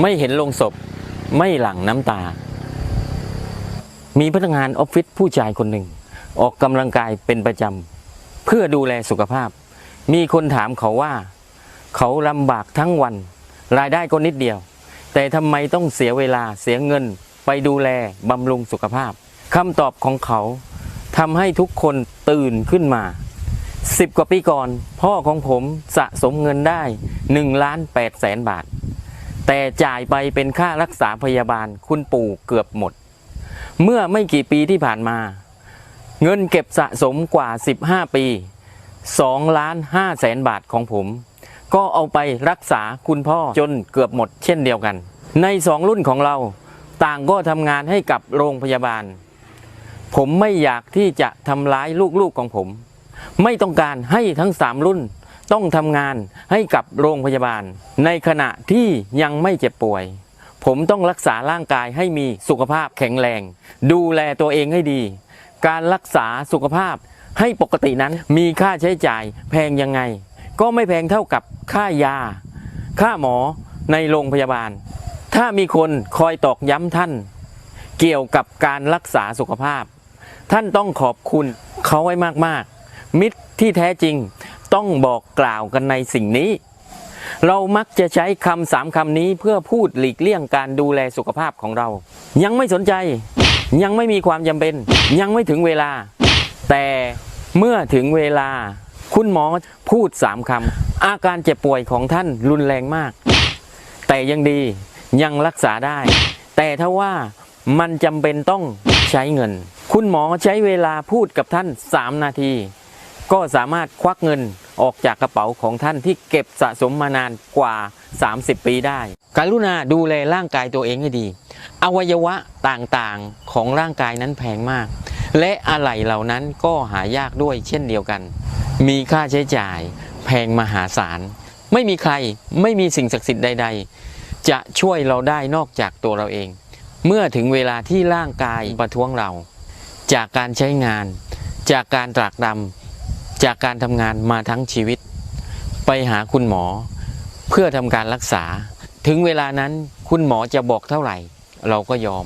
ไม่เห็นลงศพ ไม่หลั่งน้ำตา มีพนักงานออฟฟิศผู้ชายคนหนึ่ง ออกกำลังกายเป็นประจำเพื่อดูแลสุขภาพ มีคนถามเขาว่า เขาลำบากทั้งวัน รายได้ก็นิดเดียว แต่ทำไมต้องเสียเวลาเสียเงินไปดูแลบำรุงสุขภาพคำตอบของเขาทำให้ทุกคนตื่นขึ้นมาสิบกว่าปีก่อน พ่อของผมสะสมเงินได้1ล้าน8แสนบาท แต่จ่ายไปเป็นค่ารักษาพยาบาลคุณปู่เกือบหมด เมื่อไม่กี่ปีที่ผ่านมา เงินเก็บสะสมกว่า 15 ปี2ล้าน5แสนบาทของผม ก็เอาไปรักษาคุณพ่อจนเกือบหมดเช่นเดียวกัน ในสองรุ่นของเราต่างก็ทำงานให้กับโรงพยาบาล ผมไม่อยากที่จะทำร้ายลูกๆของผม ไม่ต้องการให้ทั้งสามรุ่น ต้องทำงานให้กับโรงพยาบาล ในขณะที่ยังไม่เจ็บป่วย ผมต้องรักษาร่างกายให้มีสุขภาพแข็งแรง ดูแลตัวเองให้ดี การรักษาสุขภาพให้ปกตินั้นมีค่าใช้จ่ายแพงยังไง ก็ไม่แพงเท่ากับค่ายา ค่าหมอในโรงพยาบาล ถ้ามีคนคอยตอกย้ำท่าน เกี่ยวกับการรักษาสุขภาพ ท่านต้องขอบคุณเขาไว้มากๆ มิตรที่แท้จริง ต้องบอกกล่าวกันในสิ่งนี้ เรามักจะใช้คำสามคำนี้เพื่อพูดหลีกเลี่ยงการดูแลสุขภาพของเรา ยังไม่สนใจ ยังไม่มีความจำเป็น ยังไม่ถึงเวลา แต่เมื่อถึงเวลา คุณหมอพูดสามคำอาการเจ็บป่วยของท่านรุนแรงมาก แต่ยังดียังรักษาได้ แต่ถ้าว่ามันจำเป็นต้องใช้เงิน คุณหมอใช้เวลาพูดกับท่าน 3 นาที ก็สามารถควักเงินออกจากกระเป๋าของท่านที่เก็บสะสมมานานกว่า 30 ปีได้ การุณาดูแลร่างกายตัวเองให้ดี อวัยวะต่างๆของร่างกายนั้นแพงมาก และอะไหล่เหล่านั้นก็หายากด้วยเช่นเดียวกัน มีค่าใช้จ่าย แพงมหาศาล ไม่มีใครไม่มีสิ่งศักดิ์สิทธิ์ใด ๆ จะช่วยเราได้นอกจากตัวเราเอง เมื่อถึงเวลาที่ร่างกายประท้วงเรา จากการใช้งาน จากการตรากตรำ จากการทำงานมาทั้งชีวิต ไปหาคุณหมอ เพื่อทำการรักษา ถึงเวลานั้นคุณหมอจะบอกเท่าไหร่ เราก็ยอม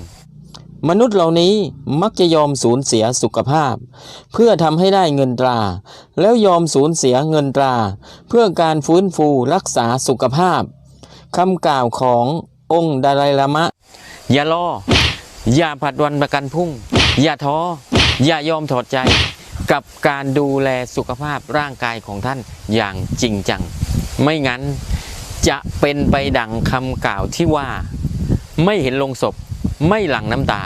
มนุษย์เหล่านี้มักจะยอมสูญเสียสุขภาพ เพื่อทำให้ได้เงินตรา แล้วยอมสูญเสียเงินตรา เพื่อการฟื้นฟูรักษาสุขภาพคำกล่าวขององค์ดาไลลามะ อย่ารอ อย่าผัดวันประกันพุ่ง อย่าท้อ อย่ายอมถอดใจ กับการดูแลสุขภาพร่างกายของท่านอย่างจริงจัง ไม่งั้นจะเป็นไปดังคำกล่าวที่ว่า ไม่เห็นลงศพไม่หลั่งน้ำตา